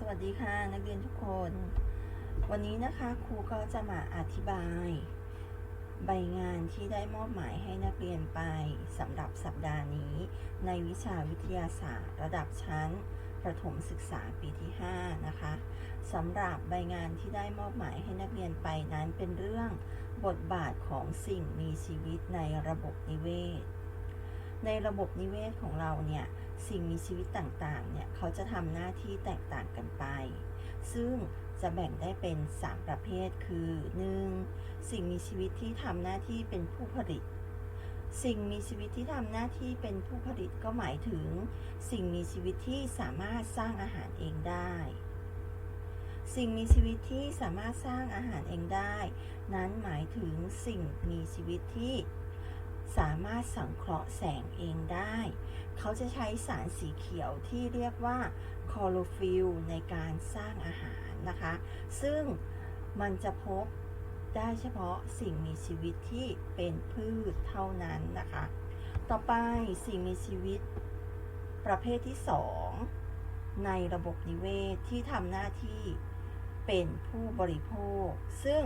สวัสดีค่ะนักเรียนทุกคน วันนี้นะคะครูก็จะมาอธิบาย ใบงานที่ได้มอบหมายให้นักเรียนไปสำหรับสัปดาห์นี้ ในวิชาวิทยาศาสตร์ ระดับชั้น ประถมศึกษาปีที่ 5 นะคะสำหรับใบงานที่ได้มอบหมายให้นักเรียนไปนั้นเป็นเรื่องบทบาทของสิ่งมีชีวิตในระบบนิเวศ ในระบบนิเวศของเราเนี่ยสิ่งมีชีวิตต่างๆ เนี่ยเขาจะทำหน้าที่แตกต่างกันไป ซึ่งจะแบ่งได้เป็น 3 ประเภทคือ 1. สิ่งมีชีวิตที่ทำหน้าที่เป็นผู้ผลิต สิ่งมีชีวิตที่ทำหน้าที่เป็นผู้ผลิตก็หมายถึง สิ่งมีชีวิตที่สามารถสร้างอาหารเองได้ สิ่งมีชีวิตที่สามารถสร้างอาหารเองได้ นั้นหมายถึงสิ่งมีชีวิตที่ สามารถสังเคราะห์แสงเองได้ เขาจะใช้สารสีเขียวที่เรียกว่าคลอโรฟิลในการสร้างอาหารนะคะ ซึ่งมันจะพบได้เฉพาะสิ่งมีชีวิตที่เป็นพืชเท่านั้นนะคะ ต่อไปสิ่งมีชีวิตประเภทที่ 2 ในระบบนิเวศที่ทำหน้าที่เป็นผู้บริโภค ซึ่ง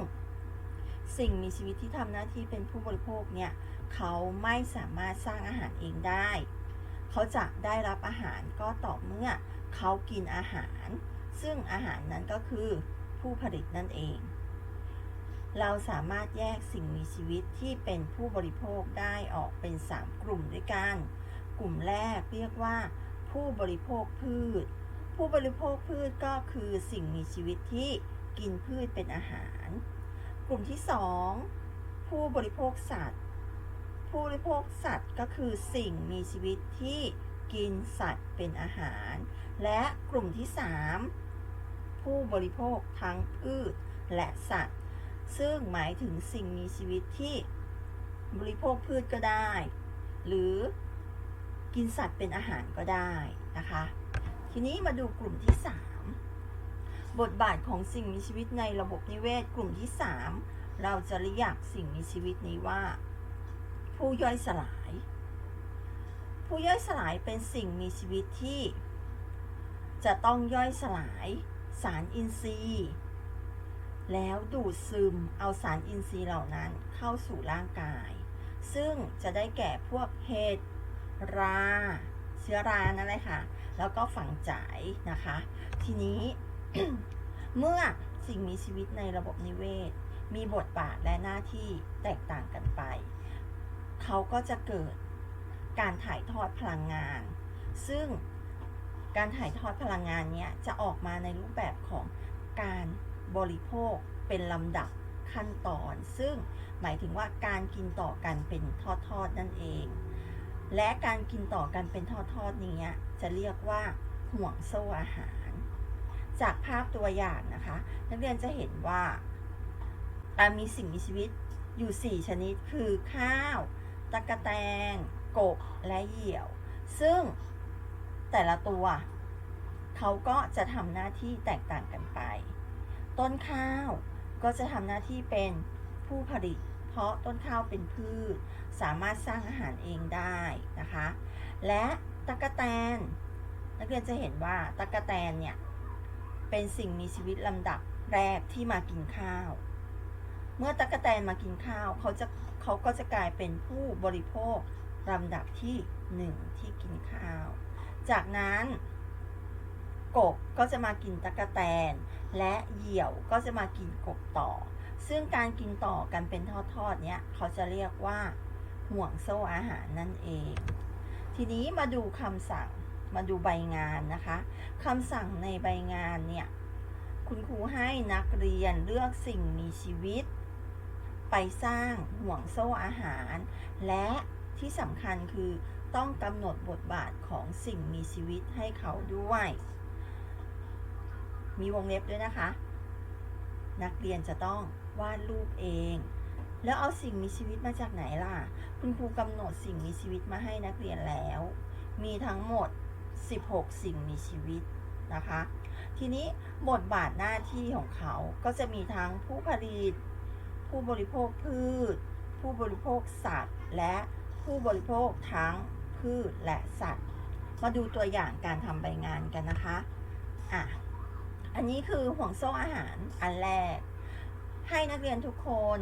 สิ่งมีชีวิตที่ทำหน้าที่เป็นผู้บริโภคเนี่ยเขาไม่สามารถสร้างอาหารเองได้ เขาจะได้รับอาหารก็ต่อเมื่อเขากินอาหาร ซึ่งอาหารนั้นก็คือผู้ผลิตนั่นเอง เราสามารถแยกสิ่งมีชีวิตที่เป็นผู้บริโภคได้ออกเป็น 3 กลุ่มด้วยกัน กลุ่มแรกเรียกว่า ผู้บริโภคพืช ผู้บริโภคพืชก็คือสิ่งมีชีวิตที่กินพืชเป็นอาหาร กลุ่มที่ 2 ผู้บริโภคสัตว์ ผู้บริโภคสัตว์ก็คือสิ่งมีชีวิตที่กินสัตว์เป็นอาหาร และกลุ่มที่ 3 ผู้บริโภคทั้งพืชและสัตว์ ซึ่งหมายถึงสิ่งมีชีวิตที่บริโภคพืชก็ได้ หรือกินสัตว์เป็นอาหารก็ได้นะคะ ทีนี้มาดูกลุ่มที่ 3 บทบาทของสิ่งมีชีวิตในระบบนิเวศกลุ่มที่ 3 เราจะเรียกสิ่งมีชีวิตนี้ว่า ผู้ย่อยสลาย ผู้ย่อยสลายเป็นสิ่งมีชีวิตที่ จะต้องย่อยสลาย สารอินทรีย์ แล้วดูดซึมเอาสารอินทรีย์เหล่านั้นเข้าสู่ร่างกาย ซึ่งจะได้แก่พวกเห็ดรา เชื้อรานั่นแหละค่ะ แล้วก็ฝังจ่ายนะคะ ทีนี้ เมื่อสิ่งมีชีวิตในระบบนิเวศ มีบทบาทและหน้าที่แตกต่างกันไป เขาก็จะเกิดการถ่ายทอดพลังงาน ซึ่งการถ่ายทอดพลังงานเนี้ยจะออกมาในรูปแบบของการบริโภคเป็นลำดับขั้นตอน ซึ่งหมายถึงว่าการกินต่อกันเป็นทอดๆนั่นเอง และการกินต่อกันเป็นทอดๆนี้จะเรียกว่าห่วงโซ่อาหาร จากภาพตัวอย่างนะคะ นักเรียนจะเห็นว่ามีสิ่งมีชีวิตอยู่ 4 ชนิดคือข้าว ตะกะแตนกบ และเหยี่ยว ซึ่งแต่ละตัว เขาก็จะทำหน้าที่แตกต่างกันไป ต้นข้าวก็จะทำหน้าที่เป็นผู้ผลิต เพราะต้นข้าวเป็นพืช สามารถสร้างอาหารเองได้นะคะ และตะกะแตนนักเรียนจะเห็นว่าตะกะแตนเนี่ย เป็นสิ่งมีชีวิตลำดับแรกที่มากินข้าว เมื่อตะกะแตนมากินข้าวเขาจะเขาก็จะกลายเป็นผู้บริโภคลำดับที่หนึ่งที่กินข้าว จากนั้นกบก็จะมากินตะกะแตน และเหยี่ยวก็จะมากินกบต่อ ซึ่งการกินต่อกันเป็นทอดๆเนี้ยเขาจะเรียกว่าห่วงโซ่อาหารนั่นเอง ทีนี้มาดูคำสั่ง มาดูใบงานนะคะคำสั่งในใบงานเนี่ย คุณครูให้นักเรียนเลือกสิ่งมีชีวิต ไปสร้างห่วงโซ่อาหาร และที่สำคัญคือต้องกำหนดบทบาทของสิ่งมีชีวิตให้เขาด้วย มีวงเล็บด้วยนะคะ นักเรียนจะต้องวาดรูปเอง แล้วเอาสิ่งมีชีวิตมาจากไหนล่ะ คุณครูกำหนดสิ่งมีชีวิตมาให้นักเรียนแล้ว มีทั้งหมด 16 สิ่งมีชีวิตนะคะ ทีนี้บทบาทหน้าที่ของเขาก็จะมีทั้งผู้ผลิต ผู้บริโภคพืช ผู้บริโภคสัตว์ และผู้บริโภคทั้งพืชและสัตว์ มาดูตัวอย่างการทำใบงานกันนะคะอะอันนี้คือห่วงโซ่อาหารอันแรก ให้นักเรียนทุกคน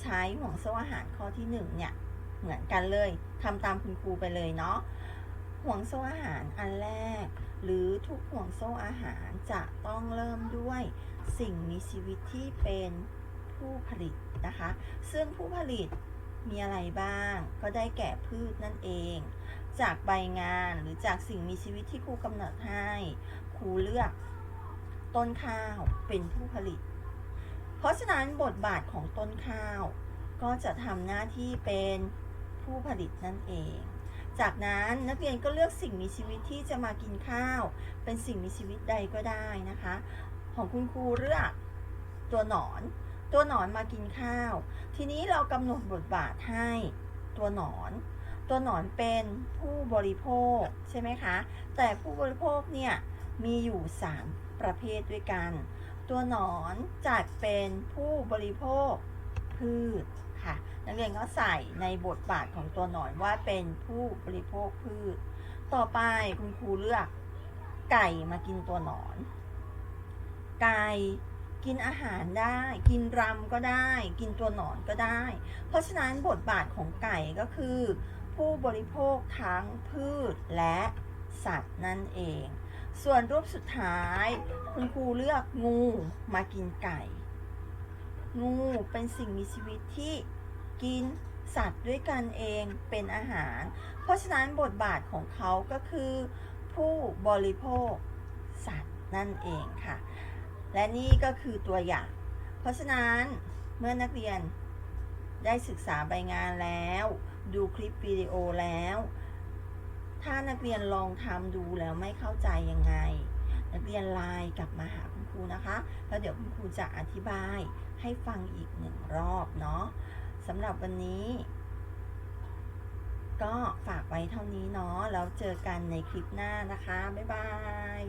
ใช้ห่วงโซ่อาหารข้อที่หนึ่งเนี่ยเหมือนกันเลยทำตามคุณครูไปเลยเนาะ ห่วงโซ่อาหารอันแรก หรือทุกห่วงโซ่อาหารจะต้องเริ่มด้วยสิ่งมีชีวิตที่เป็นผู้ผลิตนะคะ ซึ่งผู้ผลิตมีอะไรบ้าง ก็ได้แก่พืชนั่นเอง จากใบงานหรือจากสิ่งมีชีวิตที่ครูกำหนดให้ ครูเลือกต้นข้าวเป็นผู้ผลิต เพราะฉะนั้นบทบาทของต้นข้าว ก็จะทำหน้าที่เป็นผู้ผลิตนั่นเอง จากนั้นนักเรียนก็เลือกสิ่งมีชีวิตที่จะมากินข้าว เป็นสิ่งมีชีวิตใดก็ได้นะคะ ของคุณครูเลือกตัวหนอน ตัวหนอนมากินข้าว ทีนี้เรากำหนดบทบาทให้ตัวหนอน ตัวหนอนเป็นผู้บริโภคใช่ไหมคะ แต่ผู้บริโภคเนี่ยมีอยู่ 3 ประเภทด้วยกัน ตัวหนอนจัดเป็นผู้บริโภคพืช ค่ะ นักเรียนก็ใส่ในบทบาทของตัวหนอนว่าเป็นผู้บริโภคพืช ต่อไปคุณครูเลือก ไก่มากินตัวหนอน ไก่กินอาหารได้ กินรำก็ได้ กินตัวหนอนก็ได้ เพราะฉะนั้นบทบาทของไก่ก็คือ ผู้บริโภคทั้งพืชและสัตว์นั่นเอง ส่วนรูปสุดท้าย คุณครูเลือกงูมากินไก่ งูเป็นสิ่งมีชีวิตที่กินสัตว์ด้วยกันเองเป็นอาหาร เพราะฉะนั้นบทบาทของเขาก็คือ ผู้บริโภคสัตว์นั่นเองค่ะ และนี่ก็คือตัวอย่าง เพราะฉะนั้นเมื่อนักเรียนได้ศึกษาใบงานแล้ว ดูคลิปวิดีโอแล้ว ถ้านักเรียนลองทำดูแล้วไม่เข้าใจยังไง นักเรียนไลน์กลับมาหาคุณครูนะคะ แล้วเดี๋ยวคุณครูจะอธิบาย ให้ฟังอีกหนึ่งรอบเนาะสำหรับวันนี้ ก็ฝากไว้เท่านี้เนาะแล้วเจอกันในคลิปหน้านะคะ บ๊ายบาย